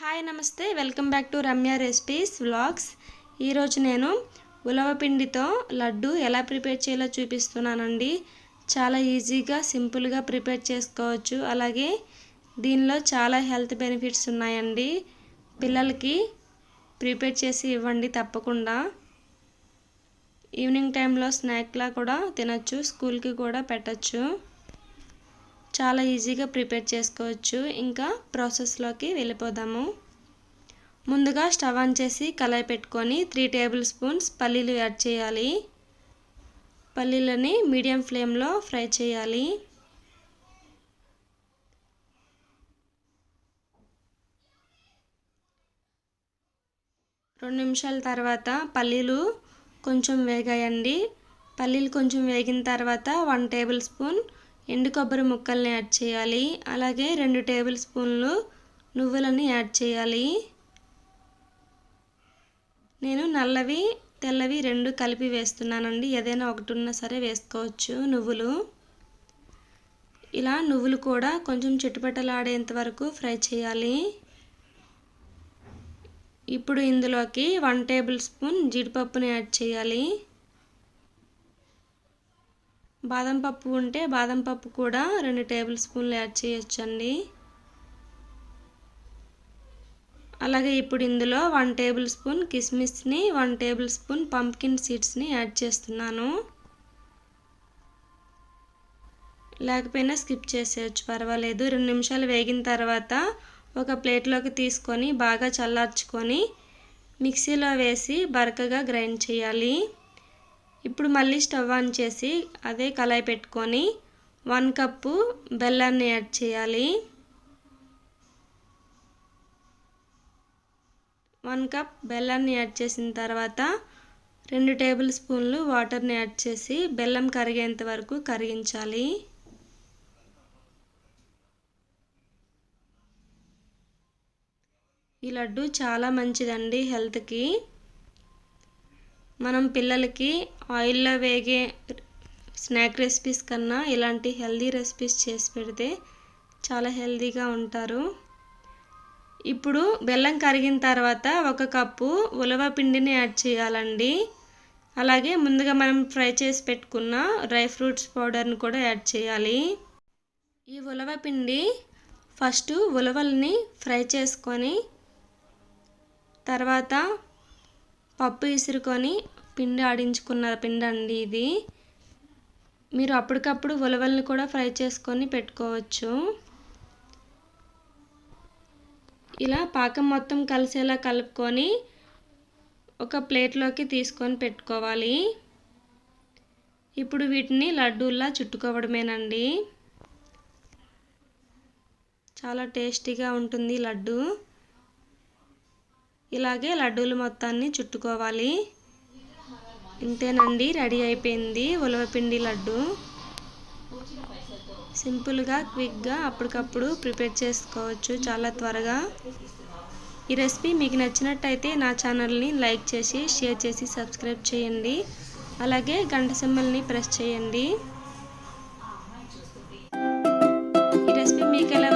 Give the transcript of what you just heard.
Hi నమస్తే. Welcome back to Ramya recipes vlogs. ఈరోజు నేను ఉలవపిండితో లడ్డు ఎలా ప్రిపేర్ చేయాలో చూపిస్తున్నానండి. చాలా ఈజీగా సింపుల్గా ప్రిపేర్ చేసుకోవచ్చు. అలాగే దీనిలో చాలా హెల్త్ బెనిఫిట్స్ ఉన్నాయండి. పిల్లలకి ప్రిపేర్ చేసి ఇవ్వండి తప్పకుండా. ఈవినింగ్ టైంలో స్నాక్లా కూడా తినచ్చు స్కూల్కి కూడా పెట్టచ్చు. చాలా ఈజీగా ప్రిపేర్ చేసుకోవచ్చు. ఇంకా ప్రాసెస్లోకి వెళ్ళిపోదాము. ముందుగా స్టవ్ ఆన్ చేసి కళాయి పెట్టుకొని త్రీ టేబుల్ స్పూన్స్ పల్లీలు యాడ్ చేయాలి. పల్లీలని మీడియం ఫ్లేమ్లో ఫ్రై చేయాలి. రెండు నిమిషాల తర్వాత పల్లీలు కొంచెం వేగాయండి. పల్లీలు కొంచెం వేగిన తర్వాత వన్ టేబుల్ స్పూన్ ఎండు కొబ్బరి ముక్కల్ని యాడ్ చేయాలి. అలాగే రెండు టేబుల్ స్పూన్లు నువ్వులని యాడ్ చేయాలి. నేను నల్లవి తెల్లవి రెండు కలిపి వేస్తున్నానండి. ఏదైనా ఒకటి ఉన్నా సరే వేసుకోవచ్చు నువ్వులు. ఇలా నువ్వులు కూడా కొంచెం చిట్టుపట్టలాడేంత వరకు ఫ్రై చేయాలి. ఇప్పుడు ఇందులోకి వన్ టేబుల్ స్పూన్ జీడిపప్పుని యాడ్ చేయాలి. బాదం పప్పు ఉంటే బాదం పప్పు కూడా రెండు టేబుల్ స్పూన్లు యాడ్ చేయొచ్చండి. అలాగే ఇప్పుడు ఇందులో వన్ టేబుల్ స్పూన్ కిస్మిస్ని వన్ టేబుల్ స్పూన్ పంప్కిన్ సీడ్స్ని యాడ్ చేస్తున్నాను. లేకపోయినా స్కిప్ చేసేయచ్చు పర్వాలేదు. రెండు నిమిషాలు వేగిన తర్వాత ఒక ప్లేట్లోకి తీసుకొని బాగా చల్లార్చుకొని మిక్సీలో వేసి బరకగా గ్రైండ్ చేయాలి. ఇప్పుడు మళ్ళీ స్టవ్ ఆన్ చేసి అదే కళాయి పెట్టుకొని వన్ కప్పు బెల్లాన్ని యాడ్ చేయాలి. వన్ కప్ బెల్లాన్ని యాడ్ చేసిన తర్వాత రెండు టేబుల్ స్పూన్లు వాటర్ని యాడ్ చేసి బెల్లం కరిగేంత వరకు కరిగించాలి. ఈ లడ్డు చాలా మంచిదండి హెల్త్కి. మనం పిల్లలకి ఆయిల్లో వేగే స్నాక్ రెసిపీస్ కన్నా ఇలాంటి హెల్దీ రెసిపీస్ చేసి పెడితే చాలా హెల్దీగా ఉంటారు. ఇప్పుడు బెల్లం కరిగిన తర్వాత ఒక కప్పు ఉలవ పిండిని యాడ్ చేయాలండి. అలాగే ముందుగా మనం ఫ్రై చేసి పెట్టుకున్న డ్రై ఫ్రూట్స్ పౌడర్ని కూడా యాడ్ చేయాలి. ఈ ఉలవ పిండి ఫస్ట్ ఉలవల్ని ఫ్రై చేసుకొని తర్వాత పప్పు ఇసురుకొని పిండి ఆడించుకున్న పిండి అండి ఇది. మీరు అప్పటికప్పుడు ఉలవల్ని కూడా ఫ్రై చేసుకొని పెట్టుకోవచ్చు. ఇలా పాకం మొత్తం కలిసేలా కలుపుకొని ఒక ప్లేట్లోకి తీసుకొని పెట్టుకోవాలి. ఇప్పుడు వీటిని లడ్డూల్లా చుట్టుకోవడమేనండి. చాలా టేస్టీగా ఉంటుంది లడ్డు. ఇలాగే లడ్డూలు మొత్తాన్ని చుట్టుకోవాలి. ఇంతేనండి రెడీ అయిపోయింది ఉలవపిండి లడ్డు. సింపుల్గా క్విక్గా అప్పటికప్పుడు ప్రిపేర్ చేసుకోవచ్చు చాలా త్వరగా. ఈ రెసిపీ మీకు నచ్చినట్టయితే నా ఛానల్ని లైక్ చేసి షేర్ చేసి సబ్స్క్రైబ్ చేయండి. అలాగే గంట సింబల్ని ప్రెస్ చేయండి. ఈ రెసిపీ మీకు ఎలా